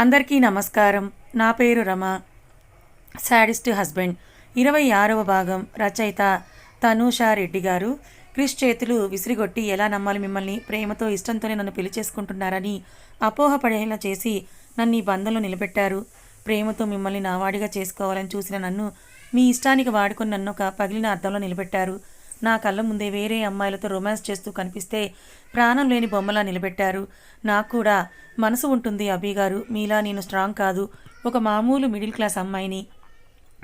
అందరికీ నమస్కారం. నా పేరు రమ. Sadist husband. ఇరవై ఆరవ భాగం రచయిత తనూషా రెడ్డి గారు. క్రిష్ చేతులు విసిరిగొట్టి ఎలా నమ్మాలి మిమ్మల్ని? ప్రేమతో ఇష్టంతోనే నన్ను పెళ్ళి చేసుకుంటున్నారని అపోహపడేలా చేసి నన్ను ఈ బంధంలో నిలబెట్టారు. ప్రేమతో మిమ్మల్ని నావాడిగా చేసుకోవాలని చూసిన నన్ను మీ ఇష్టానికి వాడుకుని నన్ను ఒక పగిలిన అర్థంలో నిలబెట్టారు. నా కళ్ళ ముందే వేరే అమ్మాయిలతో రొమాన్స్ చేస్తూ కనిపిస్తే ప్రాణం లేని బొమ్మలా నిలబెట్టారు. నాకు కూడా మనసు ఉంటుంది అభి గారు. మీలా నేను స్ట్రాంగ్ కాదు. ఒక మామూలు మిడిల్ క్లాస్ అమ్మాయిని.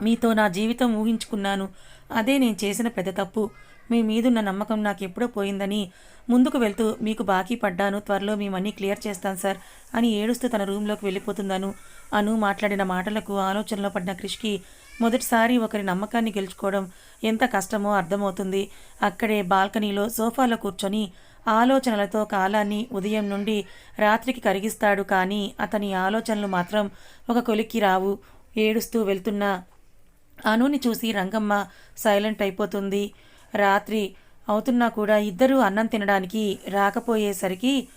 మీతో నా జీవితం ఊహించుకున్నాను. అదే నేను చేసిన పెద్ద తప్పు. మీ మీదున్న నమ్మకం నాకు ఎప్పుడో పోయిందని ముందుకు వెళ్తూ మీకు బాకీ పడ్డాను. త్వరలో మీ మనీ క్లియర్ చేస్తాను సార్ అని ఏడుస్తూ తన రూమ్లోకి వెళ్ళిపోతుందను అను మాట్లాడిన మాటలకు ఆలోచనలో పడిన క్రిష్కి మొదటిసారి ఒకరి నమ్మకాన్ని గెలుచుకోవడం ఎంత కష్టమో అర్థమవుతుంది. అక్కడే బాల్కనీలో సోఫాలో కూర్చొని ఆలోచనలతో కాలాన్ని ఉదయం నుండి రాత్రికి కరిగిస్తాడు కానీ అతని ఆలోచనలు మాత్రం ఒక కొలిక్కి రావు. ఏడుస్తూ వెళ్తున్న అనుని చూసి రంగమ్మ సైలెంట్ అయిపోతుంది. రాత్రి అవుతున్నా కూడా ఇద్దరూ అన్నం తినడానికి రాకపోయేసరికి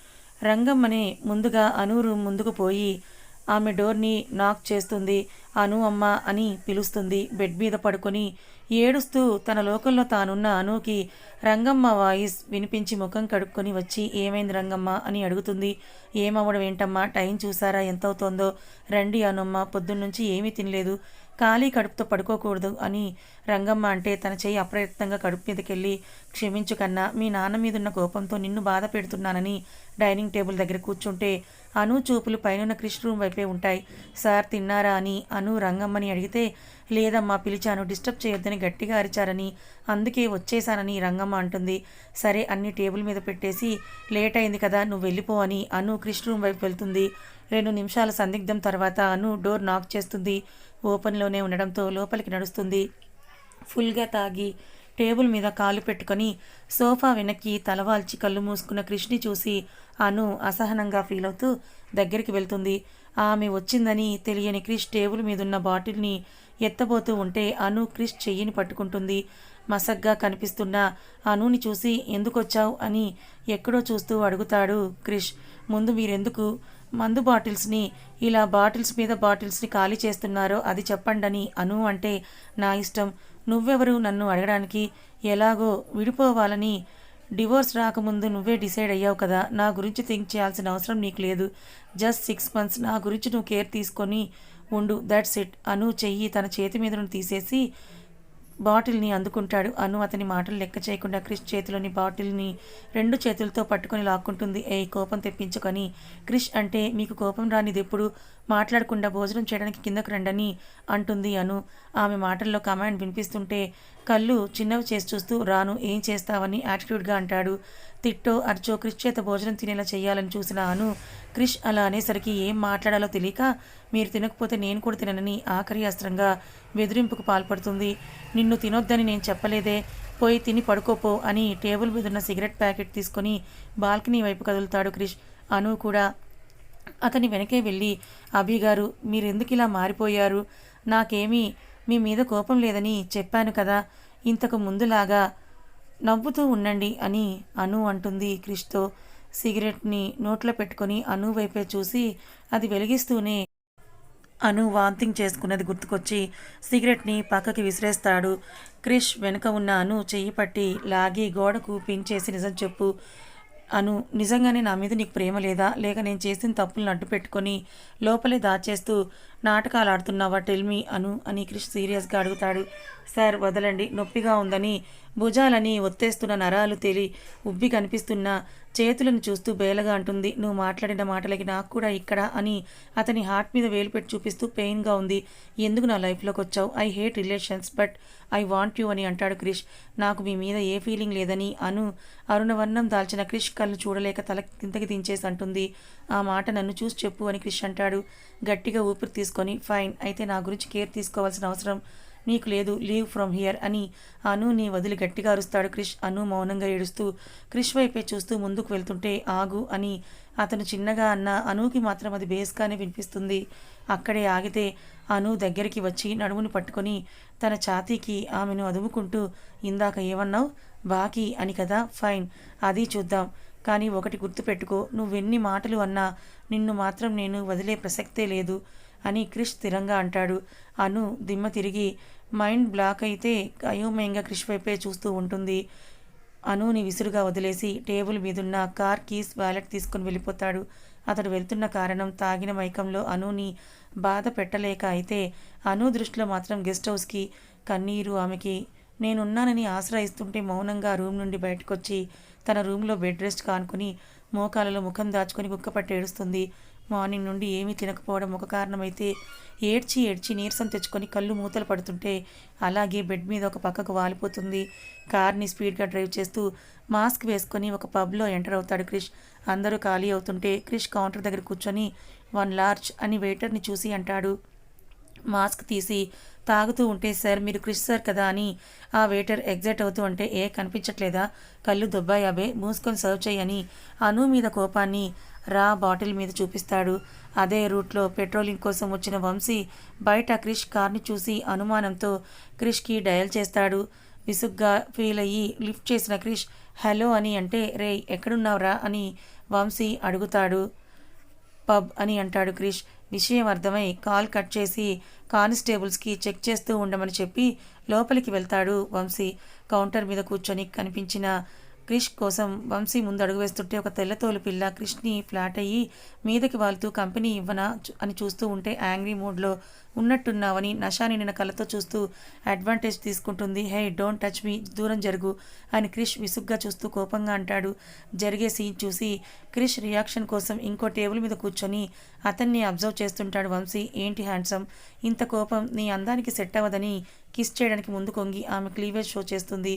రంగమ్మని ముందుగా అను రూమ్ ముందుకు పోయి ఆమె డోర్ని నాక్ చేస్తుంది. అను అమ్మ అని పిలుస్తుంది. బెడ్ మీద పడుకొని ఏడుస్తూ తన లోకంలో తానున్న అనుకి రంగమ్మ వాయిస్ వినిపించి ముఖం కడుక్కొని వచ్చి ఏమైంది రంగమ్మ? అని అడుగుతుంది. ఏమవ్వడం ఏంటమ్మా? టైం చూసారా? ఎంతవుతోందో? రండి అనుమ్మ పొద్దున్నుంచి ఏమీ తినలేదు. ఖాళీ కడుపుతో పడుకోకూడదు అని రంగమ్మ అంటే తన చేయి అప్రయత్నంగా కడుపు మీదకెళ్ళి క్షమించు కన్నా మీ నాన్న మీదున్న కోపంతో నిన్ను బాధ పెడుతున్నానని డైనింగ్ టేబుల్ దగ్గర కూర్చుంటే అను చూపులు పైనున్న క్రిష్ రూమ్ వైపే ఉంటాయి. సార్ తిన్నారా? అని అను రంగమ్మని అడిగితే లేదమ్మా పిలిచాను. డిస్టర్బ్ చేయొద్దని గట్టిగా అరిచారని అందుకే వచ్చేసానని రంగమ్మ అంటుంది. సరే అన్ని టేబుల్ మీద పెట్టేసి లేట్ అయింది కదా నువ్వు వెళ్ళిపో అని అను క్రిష్ రూమ్ వైపు వెళ్తుంది. రెండు నిమిషాల సందిగ్ధం తర్వాత అను డోర్ నాక్ చేస్తుంది. ఓపెన్లోనే ఉండడంతో లోపలికి నడుస్తుంది. ఫుల్గా తాగి టేబుల్ మీద కాలు పెట్టుకొని సోఫా వెనక్కి తలవాల్చి కళ్ళు మూసుకున్న క్రిష్ని చూసి అను అసహనంగా ఫీల్ అవుతూ దగ్గరికి వెళ్తుంది. ఆమె వచ్చిందని తెలియని క్రిష్ టేబుల్ మీదున్న బాటిల్ని ఎత్తబోతూ ఉంటే అను క్రిష్ చెయ్యిని పట్టుకుంటుంది. మసగ్గా కనిపిస్తున్న అనుని చూసి ఎందుకొచ్చావు అని ఎక్కడో చూస్తూ అడుగుతాడు క్రిష్ ముందు మీరెందుకు మందు బాటిల్స్ని ఇలా బాటిల్స్ మీద బాటిల్స్ని ఖాళీ చేస్తున్నారో అది చెప్పండని అను అంటే నా ఇష్టం. నువ్వెవరు? నన్ను అడగడానికి ఎలాగో విడిపోవాలని డివోర్స్ రాకముందు నువ్వే డిసైడ్ అయ్యావు కదా. నా గురించి థింక్ చేయాల్సిన అవసరం నీకు లేదు. జస్ట్ సిక్స్ మంత్స్ నా గురించి నువ్వు కేర్ తీసుకొని ఉండు. That's it. అను చెయ్యి తన చేతి మీద నుండి తీసేసి బాటిల్ని అందుకుంటాడు. అను అతని మాటలు లెక్క చేయకుండా క్రిష్ చేతిలోని బాటిల్ని రెండు చేతులతో పట్టుకొని లాక్కుంటుంది. ఏ కోపం తెప్పించుకొని. క్రిష్ అంటే మీకు కోపం రానిది ఎప్పుడు మాట్లాడకుండా భోజనం చేయడానికి కిందకు రండని అంటుంది అను. ఆమె మాటల్లో కమాండ్ వినిపిస్తుంటే కళ్ళు చిన్నవి చేసి చూస్తూ రాను ఏం చేస్తావని యాటిట్యూడ్గా అంటాడు. తిట్టో అర్చో క్రిష్ చేత భోజనం తినేలా చేయాలని చూసిన అను. క్రిష్ అలా అనేసరికి ఏం మాట్లాడాలో తెలియక మీరు తినకపోతే నేను కూడా తిననని ఆఖరి అస్త్రంగా బెదిరింపుకు పాల్పడుతుంది. నిన్ను తినొద్దని నేను చెప్పలేదే పోయి తిని పడుకోపో అని టేబుల్ మీద ఉన్న సిగరెట్ ప్యాకెట్ తీసుకొని బాల్కనీ వైపు కదులుతాడు క్రిష్. అను కూడా అతని వెనకే వెళ్ళి అభిగారు మీరెందుకు ఇలా మారిపోయారు? నాకేమీ మీ మీద కోపం లేదని చెప్పాను కదా. ఇంతకు ముందులాగా నవ్వుతూ ఉండండి అని అను అంటుంది క్రిష్తో. సిగరెట్ని నోట్లో పెట్టుకొని అను వైపే చూసి అది వెలిగిస్తూనే అను వాంతింగ్ చేసుకున్నది గుర్తుకొచ్చి సిగరెట్ని పక్కకి విసిరేస్తాడు. క్రిష్ వెనుక ఉన్న అను చెయ్యి పట్టి లాగి గోడకు పించేసి నిజం చెప్పు. అను నిజంగానే నా మీద నీకు ప్రేమ లేదా? లేక నేను చేసిన తప్పులను అడ్డు పెట్టుకొని లోపలే దాచేస్తూ నాటకాలు ఆడుతున్నావా టెల్మీ అను అని క్రిష్ సీరియస్గా అడుగుతాడు. సార్ వదలండి. నొప్పిగా ఉందని భుజాలని ఒత్తేస్తున్న నరాలు తేలి ఉబ్బి కనిపిస్తున్న చేతులను చూస్తూ బేలగా అంటుంది. నువ్వు మాట్లాడిన మాటలకి నాకు కూడా ఇక్కడ అని అతని హార్ట్ మీద వేలు పెట్టి చూపిస్తూ పెయిన్గా ఉంది. ఎందుకు నా లైఫ్లోకి వచ్చావు I hate relations but I want you అని అంటాడు క్రిష్. నాకు మీ మీద ఏ ఫీలింగ్ లేదని అను అరుణవర్ణం దాల్చిన క్రిష్ కళ్ళు చూడలేక తల కిందకి దించేసి అంటుంది. ఆ మాట నన్ను చూసి చెప్పు అని క్రిష్ అంటాడు. గట్టిగా ఊపిరి తీసుకొని ఫైన్ అయితే నా గురించి కేర్ తీసుకోవాల్సిన అవసరం నీకు లేదు లీవ్ ఫ్రమ్ హియర్ అని అనుని వదిలి గట్టిగా అరుస్తాడు క్రిష్. అను మౌనంగా ఏడుస్తూ క్రిష్ వైపే చూస్తూ ముందుకు వెళ్తుంటే ఆగు అని అతను చిన్నగా అన్న అనుకి మాత్రం అది బేస్గానే వినిపిస్తుంది. అక్కడే ఆగితే అను దగ్గరికి వచ్చి నడుముని పట్టుకొని తన ఛాతీకి ఆమెను అదుముకుంటూ ఇందాక ఏమన్నావు? బాకీ అని కదా? ఫైన్ అది చూద్దాం. కానీ ఒకటి గుర్తుపెట్టుకో నువ్వెన్ని మాటలు అన్నా నిన్ను మాత్రం నేను వదిలే ప్రసక్తే లేదు అని క్రిష్ స్థిరంగా అంటాడు. అను దిమ్మ తిరిగి మైండ్ బ్లాక్ అయితే అయోమయంగా క్రిష్ వైపే చూస్తూ ఉంటుంది. అనుని విసురుగా వదిలేసి టేబుల్ మీదున్న కార్ కీస్ వ్యాలెట్ తీసుకుని వెళ్ళిపోతాడు. అతడు వెళ్తున్న కారణం తాగిన మైకంలో అనుని బాధ పెట్టలేక అయితే అను దృష్టిలో మాత్రం గెస్ట్ హౌస్కి కన్నీరు ఆమెకి. నేనున్నానని ఆశ్రయిస్తుంటే మౌనంగా రూమ్ నుండి బయటకొచ్చి తన రూమ్లో బెడ్ రెస్ట్ కానుకొని మోకాలలో ముఖం దాచుకొని కుక్కపట్టి ఏడుస్తుంది. మార్నింగ్ నుండి ఏమీ తినకపోవడం ఒక కారణమైతే ఏడ్చి ఏడ్చి నీరసం తెచ్చుకొని కళ్ళు మూతలు పడుతుంటే అలాగే బెడ్ మీద ఒక పక్కకు వాలిపోతుంది. కార్ని స్పీడ్గా డ్రైవ్ చేస్తూ మాస్క్ వేసుకొని ఒక పబ్లో ఎంటర్ అవుతాడు క్రిష్. అందరూ ఖాళీ అవుతుంటే క్రిష్ కౌంటర్ దగ్గర కూర్చొని వన్ లార్జ్ అని వెయిటర్ని చూసి అంటాడు. మాస్క్ తీసి తాగుతూ ఉంటే సార్ మీరు క్రిష్ సార్ కదా అని ఆ వెయిటర్ ఎగ్జైట్ అవుతూ ఉంటే ఏ కనిపించట్లేదా? కళ్ళు దుబ్బాయాబే మూసుకొని సర్వ్ చేయని అను మీద కోపాన్ని రా బాటిల్ మీద చూపిస్తాడు. అదే రూట్లో పెట్రోలింగ్ కోసం వచ్చిన వంశీ బయట క్రిష్ కార్ని చూసి అనుమానంతో క్రిష్కి డయల్ చేస్తాడు. విసుగ్గా ఫీల్ అయ్యి లిఫ్ట్ చేసిన క్రిష్ హలో అని అంటే రే ఎక్కడున్నావురా? అని వంశీ అడుగుతాడు. పబ్ అని అంటాడు క్రిష్. విషయం అర్థమై కాల్ కట్ చేసి కానిస్టేబుల్స్కి చెక్ చేస్తూ ఉండమని చెప్పి లోపలికి వెళ్తాడు వంశీ. కౌంటర్ మీద కూర్చొని కనిపించిన క్రిష్ కోసం వంశీ ముందు అడుగు వేస్తుంటే ఒక తెల్లతోలు పిల్ల క్రిష్ని ఫ్లాట్ అయ్యి మీదకి వాళ్తూ కంపెనీ ఇవ్వనా? అని చూస్తూ ఉంటే యాంగ్రీ మూడ్లో ఉన్నట్టున్నావని నషాని నిన్న కళ్ళతో చూస్తూ అడ్వాంటేజ్ తీసుకుంటుంది. హే డోంట్ టచ్ మీ దూరం జరుగు అని క్రిష్ విసుగ్గా చూస్తూ కోపంగా అంటాడు. జరిగే సీన్ చూసి క్రిష్ రియాక్షన్ కోసం ఇంకో టేబుల్ మీద కూర్చొని అతన్ని అబ్జర్వ్ చేస్తుంటాడు వంశీ. ఏంటి హ్యాండ్సమ్? ఇంత కోపం నీ అందానికి సెట్ అవ్వదని కిస్ చేయడానికి ముందు కొంగి ఆమె క్లీవేజ్ షో చేస్తుంది.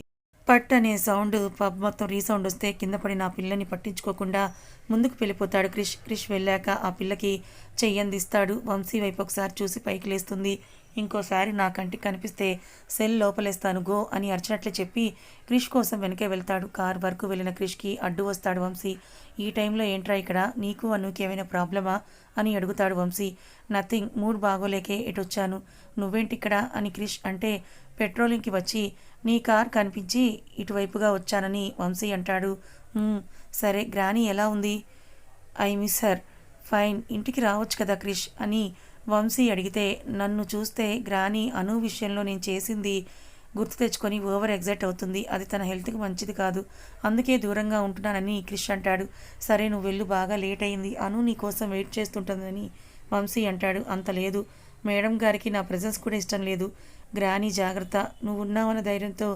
పట్ అనే సౌండ్ పబ్ మొత్తం రీసౌండ్ వస్తే కింద పడి నా పిల్లని పట్టించుకోకుండా ముందుకు వెళ్ళిపోతాడు క్రిష్. క్రిష్ వెళ్ళాక ఆ పిల్లకి చెయ్యందిస్తాడు. వంశీ వైపు ఒకసారి చూసి పైకి లేస్తుంది. ఇంకోసారి నా కంటికి కనిపిస్తే సెల్ లోపలేస్తాను గో అని అరిచినట్లు చెప్పి క్రిష్ కోసం వెనకే వెళ్తాడు. కార్ వరకు వెళ్ళిన క్రిష్కి అడ్డు వస్తాడు వంశీ. ఈ టైంలో ఏంట్రా ఇక్కడ? నీకు అనుకి ఏమైనా ప్రాబ్లమా? అని అడుగుతాడు వంశీ. నథింగ్. మూడ్ బాగోలేకే ఎటొచ్చాను? నువ్వేంటి ఇక్కడ అని క్రిష్ అంటే పెట్రోలింగ్కి వచ్చి నీ కార్ కనిపించి ఇటువైపుగా వచ్చానని వంశీ అంటాడు. సరే గ్రాని ఎలా ఉంది? I miss her. ఫైన్ ఇంటికి రావచ్చు కదా క్రిష్ అని వంశీ అడిగితే నన్ను చూస్తే గ్రాని అను విషయంలో నేను చేసింది గుర్తు తెచ్చుకొని ఓవర్ ఎగ్జైట్ అవుతుంది. అది తన హెల్త్కి మంచిది కాదు. అందుకే దూరంగా ఉంటున్నానని క్రిష్ అంటాడు. సరే నువ్వు వెళ్ళు బాగా లేట్ అయింది. అను నీ కోసం వెయిట్ చేస్తుంటుందని వంశీ అంటాడు. అంత లేదు. మేడం గారికి నా ప్రజెన్స్ కూడా ఇష్టం లేదు. గ్రాని జాగ్రత్త. నువ్వు ఉన్నావన్న ధైర్యంతో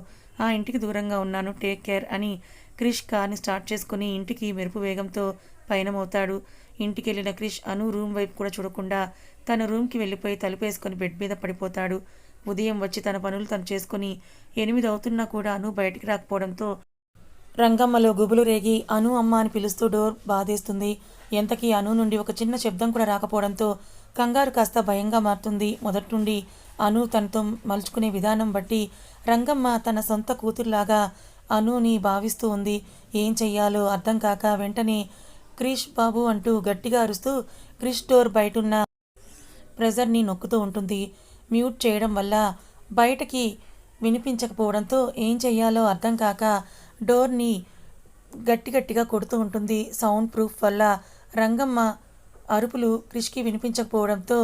ఆ ఇంటికి దూరంగా ఉన్నాను. టేక్ కేర్ అని క్రిష్ కార్ని స్టార్ట్ చేసుకుని ఇంటికి మెరుపు వేగంతో పయనమవుతాడు. ఇంటికి వెళ్ళిన క్రిష్ అను రూమ్ వైపు కూడా చూడకుండా తన రూమ్కి వెళ్ళిపోయి తలుపేసుకొని బెడ్ మీద పడిపోతాడు. ఉదయం వచ్చి తన పనులు తను చేసుకుని ఎనిమిది అవుతున్నా కూడా అను బయటికి రాకపోవడంతో రంగమ్మలో గుబులు రేగి అను అమ్మ అని పిలుస్తూ డోర్ బాధేస్తుంది. ఎంతకీ అను నుండి ఒక చిన్న శబ్దం కూడా రాకపోవడంతో కంగారు కాస్త భయంగా మారుతుంది. మొదటి నుండి అను తనతో మలుచుకునే విధానం బట్టి రంగమ్మ తన సొంత కూతురులాగా అనుని భావిస్తూ ఉంది. ఏం చెయ్యాలో అర్థం కాక వెంటనే క్రిష్ బాబు అంటూ గట్టిగా అరుస్తూ క్రిష్ డోర్ బయటున్న ప్రెజర్ని నొక్కుతూ ఉంటుంది. మ్యూట్ చేయడం వల్ల బయటకి వినిపించకపోవడంతో ఏం చెయ్యాలో అర్థం కాక డోర్ని గట్టి గట్టిగా కొడుతూ ఉంటుంది. సౌండ్ ప్రూఫ్ వల్ల రంగమ్మ అరుపులు క్రిష్కి వినిపించకపోవడంతో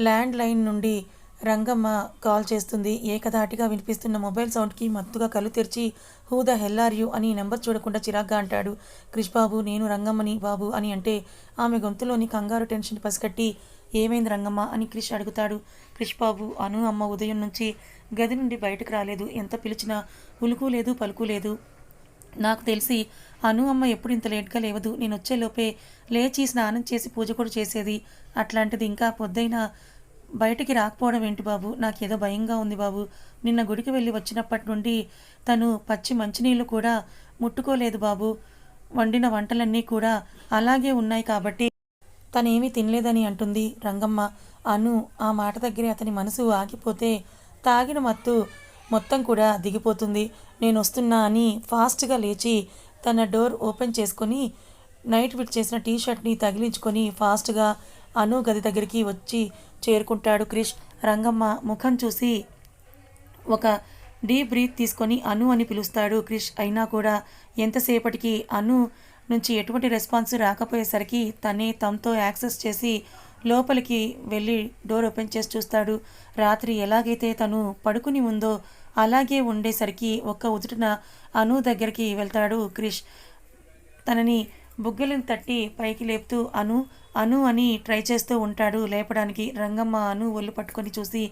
ల్యాండ్ లైన్ నుండి రంగమ్మ కాల్ చేస్తుంది. ఏకధాటిగా వినిపిస్తున్న మొబైల్ సౌండ్కి మత్తుగా కళ్ళు తెరిచి who the hell are you? అని నెంబర్ చూడకుండా చిరాగ్గా అంటాడు. క్రిష్ బాబు నేను రంగమ్మని బాబు అని అంటే ఆమె గొంతులోని కంగారు టెన్షన్ పసిగట్టి ఏమైంది రంగమ్మ? అని క్రిష్ అడుగుతాడు. క్రిష్ బాబు అను అమ్మ ఉదయం నుంచి గది నుండి బయటకు రాలేదు. ఎంత పిలిచినా ఉలుకు లేదు పలుకు లేదు. నాకు తెలిసి అను అమ్మ ఎప్పుడు ఇంత లేట్గా లేవదు. నేను వచ్చేలోపే లేచి స్నానం చేసి పూజ కూడా చేసేది. అట్లాంటిది ఇంకా పొద్దైనా బయటికి రాకపోవడం ఏంటి బాబు? నాకేదో భయంగా ఉంది బాబు. నిన్న గుడికి వెళ్ళి వచ్చినప్పటి నుండి తను పచ్చి మంచినీళ్ళు కూడా ముట్టుకోలేదు బాబు. వండిన వంటలన్నీ కూడా అలాగే ఉన్నాయి కాబట్టి తనేమీ తినలేదని అంటుంది రంగమ్మ. అను ఆ మాట దగ్గరే అతని మనసు ఆగిపోతే తాగిన మత్తు మొత్తం కూడా దిగిపోతుంది. నేను వస్తున్నా అని ఫాస్ట్గా లేచి తన డోర్ ఓపెన్ చేసుకొని నైట్ విట్ చేసిన టీ షర్ట్ని తగిలించుకొని ఫాస్ట్గా అను గది దగ్గరికి వచ్చి చేరుకుంటాడు క్రిష్. రంగమ్మ ముఖం చూసి ఒక డీప్ బ్రీత్ తీసుకొని అను అని పిలుస్తాడు క్రిష్. అయినా కూడా ఎంతసేపటికి అను నుంచి ఎటువంటి రెస్పాన్స్ రాకపోయేసరికి తనే తమతో యాక్సెస్ చేసి లోపలికి వెళ్ళి డోర్ ఓపెన్ చేసి చూస్తాడు. రాత్రి ఎలాగైతే తను పడుకుని ఉందో అలాగే ఉండేసరికి ఒక్క ఉదుటిన అను దగ్గరికి వెళ్తాడు క్రిష్. తనని బుగ్గలను తట్టి పైకి లేపుతూ అను అను అని ట్రై చేస్తూ ఉంటాడు. లేపడానికి రంగమ్మ అను ఒళ్ళు పట్టుకొని చూసి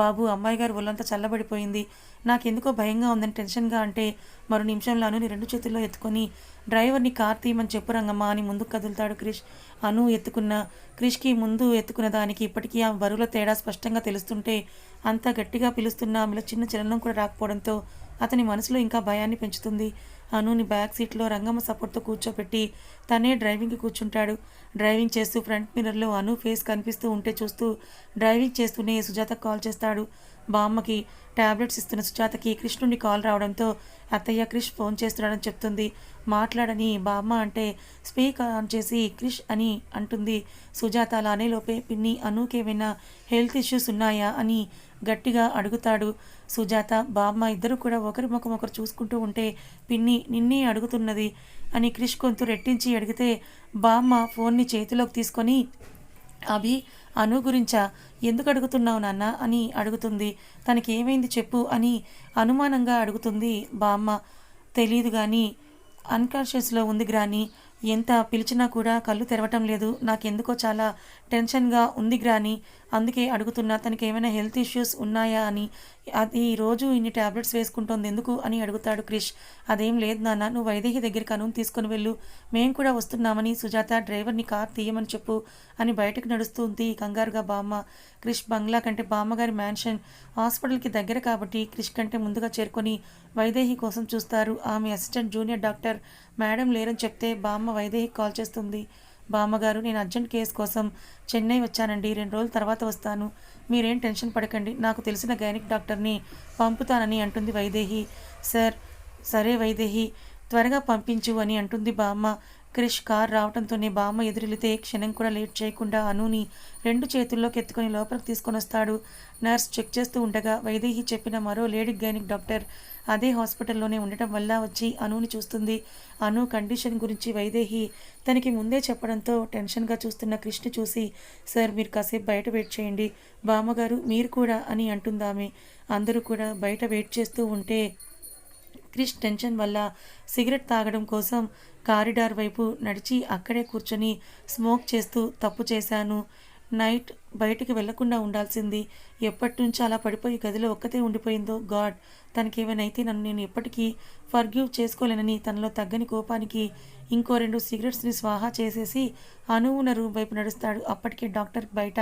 బాబు అమ్మాయి గారు ఒళ్ళంతా చల్లబడిపోయింది. నాకెందుకో భయంగా ఉందని టెన్షన్గా అంటే మరో నిమిషంలో అనుని రెండు చేతుల్లో ఎత్తుకొని డ్రైవర్ని కార్ తీయమని చెప్పు రంగమ్మ అని ముందుకు కదులుతాడు క్రిష్. అను ఎత్తుకున్న క్రిష్కి ముందు ఎత్తుకున్న దానికి ఇప్పటికీ ఆ బరువుల తేడా స్పష్టంగా తెలుస్తుంటే అంత గట్టిగా పిలుస్తున్న ఆమెలో చిన్న చలనం కూడా రాకపోవడంతో అతని మనసులో ఇంకా భయాన్ని పెంచుతుంది. అనుని బ్యాక్ సీట్లో రంగమ్మ సపోర్ట్తో కూర్చోపెట్టి తనే డ్రైవింగ్కి కూర్చుంటాడు. డ్రైవింగ్ చేస్తూ ఫ్రంట్ మిర్రర్లో అను ఫేస్ కనిపిస్తూ ఉంటే చూస్తూ డ్రైవింగ్ చేస్తూనే సుజాత కాల్ చేస్తాడు. బామ్మకి టాబ్లెట్స్ ఇస్తున్న సుజాతకి కృష్ణుడి కాల్ రావడంతో అత్తయ్య క్రిష్ ఫోన్ చేస్తున్నాడని చెప్తుంది. మాట్లాడని బామ్మ అంటే స్పీక్ ఆన్ చేసి క్రిష్ అని అంటుంది. సుజాత అలానే లోపే పిన్ని అనూకేమైనా హెల్త్ ఇష్యూస్ ఉన్నాయా అని గట్టిగా అడుగుతాడు. సుజాత బామ్మ ఇద్దరు కూడా ఒకరి ముఖం ఒకరు చూసుకుంటూ ఉంటే పిన్ని నిన్నే అడుగుతున్నది అని క్రిష్ గొంతు రెట్టించి అడిగితే బామ్మ ఫోన్ని చేతిలోకి తీసుకొని అభి అను గురించా? ఎందుకు అడుగుతున్నావు నాన్న? అని అడుగుతుంది. తనకి ఏమైంది చెప్పు అని అనుమానంగా అడుగుతుంది బామ్మ. తెలియదు కానీ అన్కాన్షియస్లో ఉంది గ్రాని. ఎంత పిలిచినా కూడా కళ్ళు తెరవటం లేదు. నాకెందుకో చాలా టెన్షన్గా ఉంది గ్రాని. అందుకే అడుగుతున్నా తనకి ఏమైనా హెల్త్ ఇష్యూస్ ఉన్నాయా అని. అది రోజు ఇన్ని ట్యాబ్లెట్స్ వేసుకుంటోంది ఎందుకు అని అడుగుతాడు క్రిష్. అదేం లేదు నాన్న నువ్వు వైదేహి దగ్గరికి అనుని తీసుకుని వెళ్ళు. మేము కూడా వస్తున్నామని సుజాత డ్రైవర్ని కార్ తీయమని చెప్పు అని బయటకు నడుస్తుంది కంగారుగా బామ్మ. క్రిష్ బంగ్లా కంటే బామ్మగారి మ్యాన్షన్ హాస్పిటల్కి దగ్గర కాబట్టి క్రిష్ కంటే ముందుగా చేరుకొని వైదేహి కోసం చూస్తారు. ఆమె అసిస్టెంట్ జూనియర్ డాక్టర్ మేడం లేరని చెప్తే బామ్మ వైదేహికి కాల్ చేస్తుంది. బామ్మగారు నేను అర్జెంట్ కేసు కోసం చెన్నై వచ్చానండి. రెండు రోజుల తర్వాత వస్తాను. మీరేం టెన్షన్ పడకండి. నాకు తెలిసిన గైనిక్ డాక్టర్ని పంపుతానని అంటుంది వైదేహి. సార్ సరే వైదేహి. త్వరగా పంపించు అని అంటుంది బామ్మ. క్రిష్ కార్ రావడంతోనే బామ్మ ఎదురెళితే క్షణం కూడా లేట్ చేయకుండా అనుని రెండు చేతుల్లోకి ఎత్తుకొని లోపలికి తీసుకొని వస్తాడు. నర్స్ చెక్ చేస్తూ ఉండగా వైదేహి చెప్పిన మరో లేడీ గైనిక్ డాక్టర్ అదే హాస్పిటల్లోనే ఉండటం వల్ల వచ్చి అనుని చూస్తుంది. అను కండిషన్ గురించి వైదేహి తనకి ముందే చెప్పడంతో టెన్షన్గా చూస్తున్న కృష్ణ చూసి సార్ మీరు కాసేపు బయట వెయిట్ చేయండి. బామ్మగారు మీరు కూడా అని అంటుందామె. అందరూ కూడా బయట వెయిట్ చేస్తూ ఉంటే క్రిష్ టెన్షన్ వల్ల సిగరెట్ తాగడం కోసం కారిడార్ వైపు నడిచి అక్కడే కూర్చొని స్మోక్ చేస్తూ తప్పు చేశాను. నైట్ బయటికి వెళ్ళకుండా ఉండాల్సింది. ఎప్పటినుంచి అలా పడిపోయి గదిలో ఒక్కతే ఉండిపోయిందో గాడ్. తనకేమైనైతే నన్ను నేను ఎప్పటికీ ఫర్గ్యూ చేసుకోలేనని తనలో తగ్గని కోపానికి ఇంకో రెండు సిగరెట్స్ని స్వాహా చేసేసి అనువున రూమ్ వైపు నడుస్తాడు. అప్పటికే డాక్టర్ బయట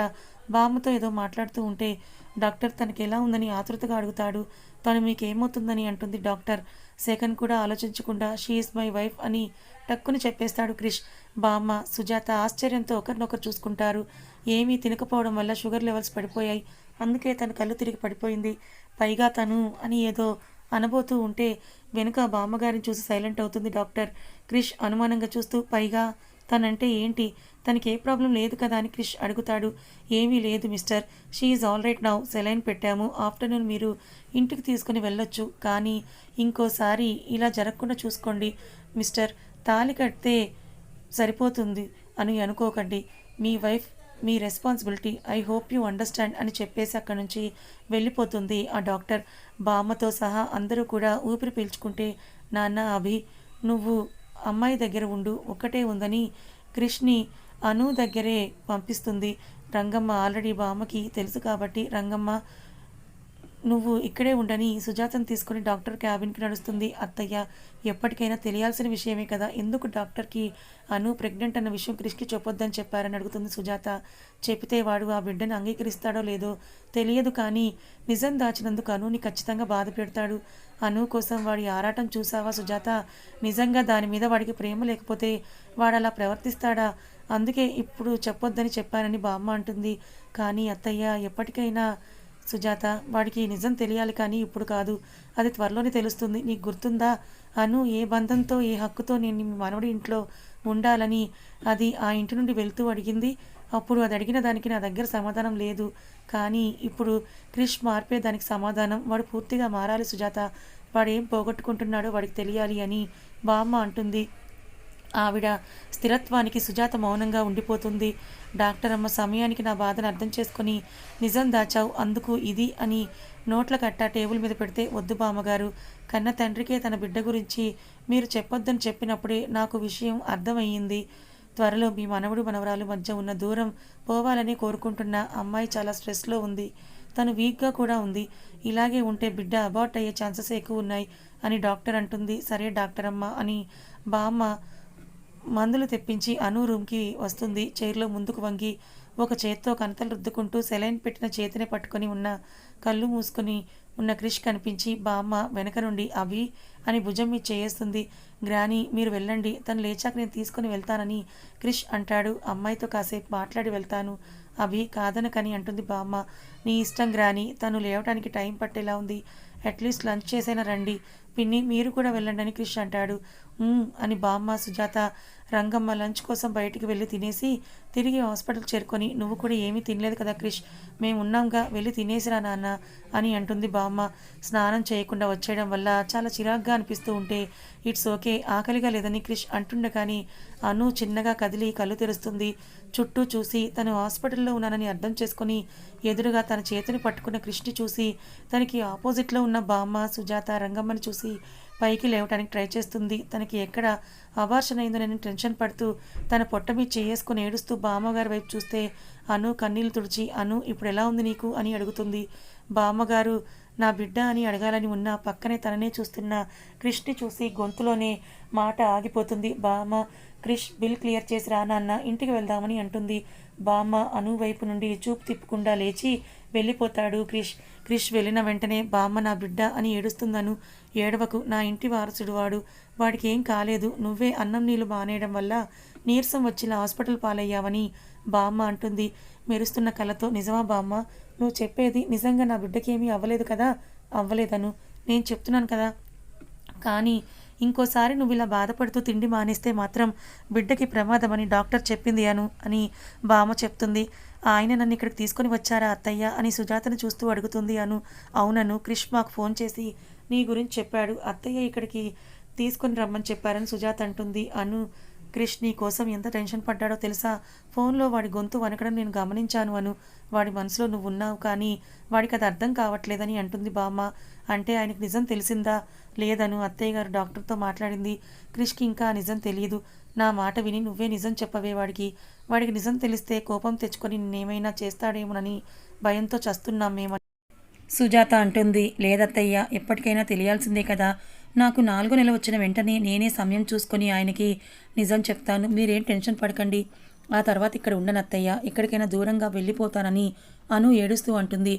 బామ్మతో ఏదో మాట్లాడుతూ ఉంటే డాక్టర్ తనకి ఎలా ఉందని ఆతృతగా అడుగుతాడు. తను మీకు ఏమవుతుందని అంటుంది డాక్టర్. సెకండ్ కూడా ఆలోచించకుండా షీఈస్ మై వైఫ్ అని టక్కుని చెప్పేస్తాడు క్రిష్. బామ్మ సుజాత ఆశ్చర్యంతో ఒకరినొకరు చూసుకుంటారు. ఏమీ తినకపోవడం వల్ల షుగర్ లెవెల్స్ పడిపోయాయి. అందుకే తన కళ్ళు తిరిగి పడిపోయింది. పైగా తను అని ఏదో అనబోతూ ఉంటే వెనుక బామ్మగారిని చూసి సైలెంట్ అవుతుంది డాక్టర్. క్రిష్ అనుమానంగా చూస్తూ పైగా తనంటే ఏంటి? తనకి ఏ ప్రాబ్లం లేదు కదా? అని క్రిష్ అడుగుతాడు. ఏమీ లేదు mister. She all right now. Saline పెట్టాము. ఆఫ్టర్నూన్ మీరు ఇంటికి తీసుకుని వెళ్ళొచ్చు. కానీ ఇంకోసారి ఇలా జరగకుండా చూసుకోండి మిస్టర్. తాలి కడితే సరిపోతుంది అని అనుకోకండి. మీ wife me responsibility I hope you understand అని చెప్పేసి అక్కడి నుంచి వెళ్ళిపోతుంది ఆ డాక్టర్. బామ్మతో సహా అందరూ కూడా ఊపిరి పీల్చుకుంటే నాన్న అభి నువ్వు అమ్మాయి దగ్గర ఉండు ఒక్కటే ఉందని కృష్ణి అను దగ్గరే పంపిస్తుంది. రంగమ్మ ఆల్రెడీ బామ్మకి తెలుసు కాబట్టి రంగమ్మ నువ్వు ఇక్కడే ఉండని సుజాతను తీసుకుని డాక్టర్ క్యాబిన్కి నడుస్తుంది. అత్తయ్య ఎప్పటికైనా తెలియాల్సిన విషయమే కదా. ఎందుకు డాక్టర్కి అను ప్రెగ్నెంట్ అన్న విషయం క్రిష్కి చెప్పొద్దని చెప్పారని అడుగుతుంది సుజాత. చెప్తే వాడు ఆ బిడ్డను అంగీకరిస్తాడో లేదో తెలియదు కానీ నిజం దాచినందుకు అనుని ఖచ్చితంగా బాధ పెడతాడు. అను కోసం వాడి ఆరాటం చూసావా సుజాత? నిజంగా దాని మీద వాడికి ప్రేమ లేకపోతే వాడు అలా ప్రవర్తిస్తాడా? అందుకే ఇప్పుడు చెప్పొద్దని చెప్పానని బామ్మ అంటుంది. కానీ అత్తయ్య ఎప్పటికైనా సుజాత వాడికి నిజం తెలియాలి కానీ ఇప్పుడు కాదు. అది త్వరలోనే తెలుస్తుంది. నీకు గుర్తుందా? అను ఏ బంధంతో ఏ హక్కుతో నేను మీ మనవడి ఇంట్లో ఉండాలని? అది ఆ ఇంటి నుండి వెళ్తూ అడిగింది. అప్పుడు అది అడిగిన దానికి నా దగ్గర సమాధానం లేదు. కానీ ఇప్పుడు క్రిష్ మార్పే దానికి సమాధానం. వాడు పూర్తిగా మారాలి సుజాత. వాడేం పోగొట్టుకుంటున్నాడో వాడికి తెలియాలి అని బామ్మ అంటుంది. ఆవిడ స్థిరత్వానికి సుజాత మౌనంగా ఉండిపోతుంది. డాక్టర్ అమ్మ సమయానికి నా బాధను అర్థం చేసుకుని నిజం దాచావు అందుకు ఇది అని నోట్ల కట్ట టేబుల్ మీద పెడితే వద్దు బామ్మగారు కన్న తండ్రికే తన బిడ్డ గురించి మీరు చెప్పొద్దని చెప్పినప్పుడే నాకు విషయం అర్థమయ్యింది. త్వరలో మీ మనవడు మనవరాలు మధ్య ఉన్న దూరం పోవాలని కోరుకుంటున్న అమ్మాయి చాలా స్ట్రెస్లో ఉంది. తను వీక్గా కూడా ఉంది. ఇలాగే ఉంటే బిడ్డ అబార్ట్ అయ్యే ఛాన్సెస్ ఎక్కువ ఉన్నాయి అని డాక్టర్ అంటుంది. సరే డాక్టర్ అమ్మ అని బామ్మ మందులు తెప్పించి అను రూమ్కి వస్తుంది. చైర్లో ముందుకు వంగి ఒక చేత్తో కనతలు రుద్దుకుంటూ సెలైన్ పెట్టిన చేతిని పట్టుకొని ఉన్న కళ్ళు మూసుకొని ఉన్న క్రిష్ కనిపించి బామ్మ వెనక నుండి అభి అని భుజం మీద చేయేస్తుంది. గ్రాని మీరు వెళ్ళండి. తను లేచాక నేను తీసుకొని వెళ్తానని క్రిష్ అంటాడు. అమ్మాయితో కాసేపు మాట్లాడి వెళ్తాను. అభి కాదనకని అంటుంది బామ్మ నీ ఇష్టం గ్రాని. తను లేవటానికి టైం పట్టేలా ఉంది. అట్లీస్ట్ లంచ్ చేసైనా రండి. పిన్ని మీరు కూడా వెళ్ళండి అని క్రిష్ అంటాడు. అని బామ్మ సుజాత రంగమ్మ లంచ్ కోసం బయటికి వెళ్ళి తినేసి తిరిగి హాస్పిటల్కి చేరుకొని నువ్వు కూడా ఏమీ తినలేదు కదా క్రిష్ మేము ఉన్నాంగా వెళ్ళి తినేసిరా నాన్న అని అంటుంది బామ్మ. స్నానం చేయకుండా వచ్చేయడం వల్ల చాలా చిరాగ్గా అనిపిస్తూ ఉంటే ఇట్స్ ఓకే ఆకలిగా లేదని క్రిష్ అంటుండగాని అను చిన్నగా కదిలి కళ్ళు తెరుస్తుంది. చుట్టూ చూసి తను హాస్పిటల్లో ఉన్నానని అర్థం చేసుకుని ఎదురుగా తన చేతిని పట్టుకున్న క్రిష్ని చూసి తనకి ఆపోజిట్లో ఉన్న బామ్మ సుజాత రంగమ్మని చూసి పైకి లేవటానికి ట్రై చేస్తుంది. తనకి ఎక్కడ అబార్షన్ అయిందోనని టెన్షన్ పడుతూ తన పొట్ట మీద చేసుకుని ఏడుస్తూ బామ్మగారి వైపు చూస్తే అను కన్నీళ్ళు తుడిచి అను ఇప్పుడు ఎలా ఉంది నీకు అని అడుగుతుంది. బామ్మగారు నా బిడ్డ అని అడగాలని ఉన్న పక్కనే తననే చూస్తున్న క్రిష్ని చూసి గొంతులోనే మాట ఆగిపోతుంది. బామ్మ క్రిష్ బిల్ క్లియర్ చేసి రా నాన్న ఇంటికి వెళ్దామని అంటుంది. బామ్మ అను వైపు నుండి చూపు తిప్పకుండా లేచి వెళ్ళిపోతాడు. క్రిష్ క్రిష్ వెళ్ళిన వెంటనే బామ్మ నా బిడ్డ అని ఏడుస్తుందను. ఏడవకు నా ఇంటి వారసుడు వాడు. వాడికి ఏం కాలేదు. నువ్వే అన్నం నీళ్ళు మానేయడం వల్ల నీరసం వచ్చిన హాస్పిటల్ పాలయ్యావని బామ్మ అంటుంది. మెరుస్తున్న కళ్ళతో నిజమా బామ్మ? నువ్వు చెప్పేది నిజంగా నా బిడ్డకేమీ అవ్వలేదు కదా? అవ్వలేదను. నేను చెప్తున్నాను కదా. కానీ ఇంకోసారి నువ్వు ఇలా బాధపడుతూ తిండి మానేస్తే మాత్రం బిడ్డకి ప్రమాదమని డాక్టర్ చెప్పింది అను అని బామ్మ చెప్తుంది. ఆయన నన్ను ఇక్కడికి తీసుకొని వచ్చారా అత్తయ్య? అని సుజాతను చూస్తూ అడుగుతుంది అను. అవునను క్రిష్ మాకు ఫోన్ చేసి నీ గురించి చెప్పాడు. అత్తయ్య ఇక్కడికి తీసుకొని రమ్మని చెప్పారని సుజాత అంటుంది అను. క్రిష్ నీ కోసం ఎంత టెన్షన్ పడ్డాడో తెలుసా? ఫోన్లో వాడి గొంతు వనకడం నేను గమనించాను అను. వాడి మనసులో నువ్వు ఉన్నావు కానీ వాడికి అది అర్థం కావట్లేదని అంటుంది బామ్మ. అంటే ఆయనకు నిజం తెలిసిందా? లేదను. అత్తయ్య గారు డాక్టర్తో మాట్లాడింది. క్రిష్కి ఇంకా నిజం తెలియదు నా మాట విని నువ్వే నిజం చెప్పవే వాడికి. వాడికి నిజం తెలిస్తే కోపం తెచ్చుకొని నేనేమైనా చేస్తాడేమోనని భయంతో చస్తున్నాం మేము సుజాత అంటుంది లేదత్తయ్య ఎప్పటికైనా తెలియాల్సిందే కదా. నాకు నాలుగో నెల వచ్చిన వెంటనే నేనే సమయం చూసుకొని ఆయనకి నిజం చెప్తాను. మీరేం టెన్షన్ పడకండి. ఆ తర్వాత ఇక్కడ ఉండనత్తయ్య ఎక్కడికైనా దూరంగా వెళ్ళిపోతానని అను ఏడుస్తూ అంటుంది.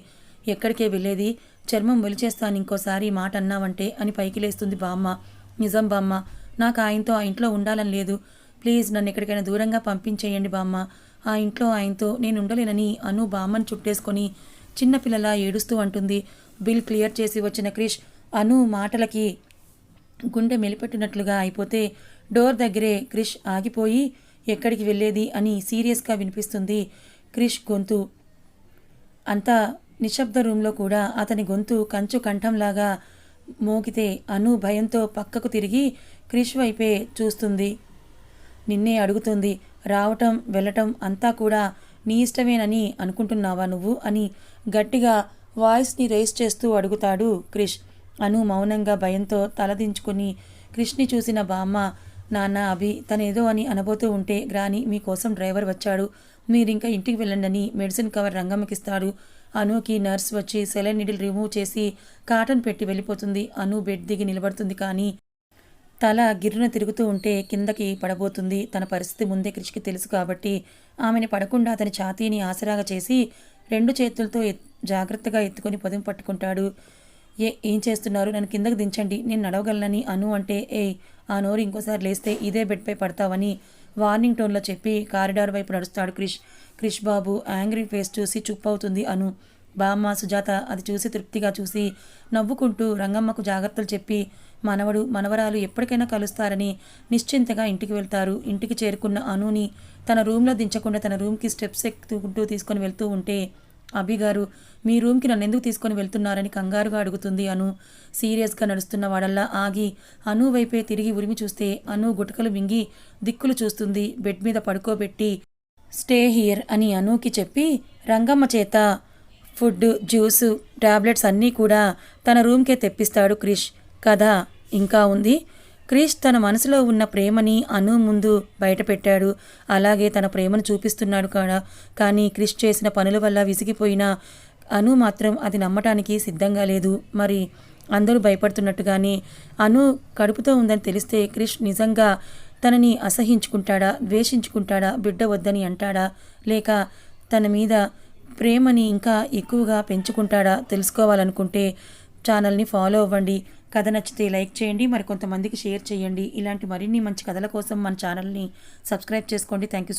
ఎక్కడికే వెళ్ళేది? చర్మం వెలిచేస్తాను ఇంకోసారి మాట అన్నావంటే అని పైకి లేస్తుంది బామ్మ. నిజం బామ్మ నాకు ఆయనతో ఆ ఇంట్లో ఉండాలని లేదు. ప్లీజ్ నన్ను ఎక్కడికైనా దూరంగా పంపించేయండి బామ్మ. ఆ ఇంట్లో ఆయనతో నేను ఉండలేనని అను బామ్మని చుట్టేసుకొని చిన్నపిల్లలా ఏడుస్తూ అంటుంది. బిల్ క్లియర్ చేసి వచ్చిన క్రిష్ అను మాటలకి గుండె మెలిపెట్టినట్లుగా అయిపోతే డోర్ దగ్గరే క్రిష్ ఆగిపోయి ఎక్కడికి వెళ్ళేది అని సీరియస్గా వినిపిస్తుంది క్రిష్ గొంతు. అంతా నిశ్శబ్ద రూంలో కూడా అతని గొంతు కంచు కంఠంలాగా మోగితే అను భయంతో పక్కకు తిరిగి క్రిష్ వైపే చూస్తుంది. నిన్నే అడుగుతుంది. రావటం వెళ్ళటం అంతా కూడా నీ ఇష్టమేనని అనుకుంటున్నావా నువ్వు? అని గట్టిగా వాయిస్ని రేస్ చేస్తూ అడుగుతాడు క్రిష్. అను మౌనంగా భయంతో తలదించుకుని క్రిష్ని చూసిన బామ్మ నాన్న అభి తనేదో అని అనబోతూ ఉంటే గ్రాని మీకోసం డ్రైవర్ వచ్చాడు. మీరింకా ఇంటికి వెళ్ళండని మెడిసిన్ కవర్ రంగమ్మకిస్తాడు. అనుకి నర్స్ వచ్చి సెలైన్ నిడిల్ రిమూవ్ చేసి కాటన్ పెట్టి వెళ్ళిపోతుంది. అను బెడ్ దిగి నిలబడుతుంది కానీ తల గిర్రున తిరుగుతూ ఉంటే కిందకి పడబోతుంది. తన పరిస్థితి ముందే కృషికి తెలుసు కాబట్టి ఆమెని పడకుండా అతని ఛాతీని ఆసరాగా చేసి రెండు చేతులతో జాగ్రత్తగా ఎత్తుకొని పొదం పట్టుకుంటాడు. ఏ ఏం చేస్తున్నారు? నన్ను కిందకు దించండి. నేను నడవగలనని అను అంటే ఏయ్ ఆ నోరు ఇంకోసారి లేస్తే ఇదే బెడ్పై పడతావని వార్నింగ్ టోన్లో చెప్పి కారిడార్ వైపు నడుస్తాడు క్రిష్. క్రిష్ బాబు యాంగ్రీ ఫేస్ చూసి చుప్పవుతుంది అను. బామ్మ సుజాత అది చూసి తృప్తిగా చూసి నవ్వుకుంటూ రంగమ్మకు జాగ్రత్తలు చెప్పి మనవడు మనవరాలు ఎప్పటికైనా కలుస్తారని నిశ్చింతగా ఇంటికి వెళ్తారు. ఇంటికి చేరుకున్న అనుని తన రూమ్లో దించకుండా తన రూమ్కి స్టెప్స్ ఎక్కుతుంటూ తీసుకొని వెళ్తూ ఉంటే అభిగారు మీ రూమ్కి నన్ను ఎందుకు తీసుకొని వెళ్తున్నారని కంగారుగా అడుగుతుంది అను. సీరియస్గా నడుస్తున్న వాడల్లా ఆగి అను వైపే తిరిగి ఉరిమి చూస్తే అను గుటకలు మింగి దిక్కులు చూస్తుంది. బెడ్ మీద పడుకోబెట్టి స్టే హియర్ అని అనుకి చెప్పి రంగమ్మ చేత ఫుడ్ జ్యూసు టాబ్లెట్స్ అన్నీ కూడా తన రూమ్కే తెప్పిస్తాడు క్రిష్. కథ ఇంకా ఉంది. క్రిష్ తన మనసులో ఉన్న ప్రేమని అను ముందు బయటపెట్టాడు. అలాగే తన ప్రేమను చూపిస్తున్నాడు కాడా. కానీ క్రిష్ చేసిన పనుల వల్ల విసిగిపోయిన అను మాత్రం అది నమ్మటానికి సిద్ధంగా లేదు. మరి అందరూ భయపడుతున్నట్టుగానే అను కడుపుతో ఉందని తెలిస్తే క్రిష్ నిజంగా తనని అసహించుకుంటాడా? ద్వేషించుకుంటాడా? బిడ్డ వద్దని అంటాడా? లేక తన మీద ప్రేమని ఇంకా ఎక్కువగా పెంచుకుంటాడా? తెలుసుకోవాలనుకుంటే ఛానల్ని ఫాలో అవ్వండి. కథ నచ్చితే లైక్ చేయండి మరికొంతమందికి షేర్ చేయండి. ఇలాంటి మరిన్ని మంచి కథల కోసం మన ఛానల్ని సబ్స్క్రైబ్ చేసుకోండి. Thank you